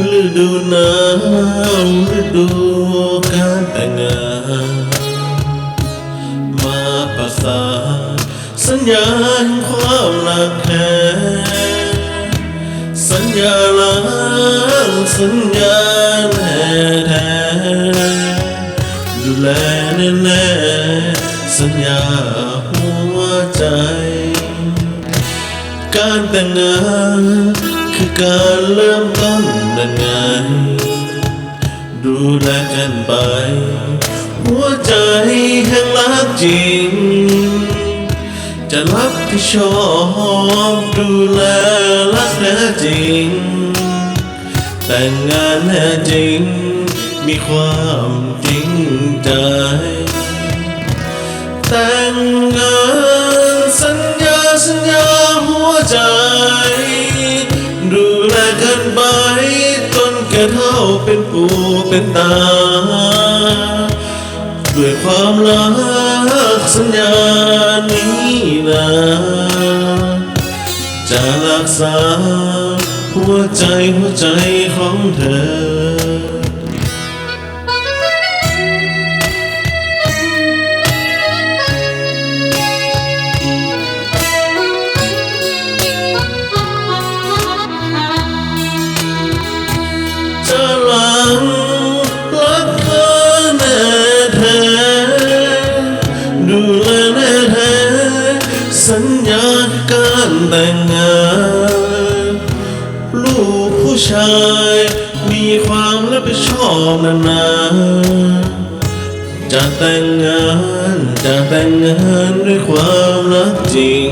ฤดูหนาวฤดูการแต่งงานมาประสานสัญญาณความรักแท้สัญญาลังสัญญาแท้แท้ดูแลแน่แน่สัญญาหัวใจ การแต่งงานคือการเริ่มต้นดังไงดูแลกันไป หัวใจแห่งรักจริง จะรับผิดชอบดูแลรักแท้จริง แต่งงานแน่จริง มีความจริงใจแต่งงานสัญญาสัญญา ใจ ดูแลกันไปจนแก่เท่าเป็นปู่เป็นตา ด้วยความรักสัญญานี้นะจะรักษาหัวใจหัวใจของเธอ ดูแลแน่แท้สัญญาการแต่งงาน ลูกผู้ชาย มีความรับผิดชอบนานๆจะแต่งงานจะแต่งงานด้วยความรักจริง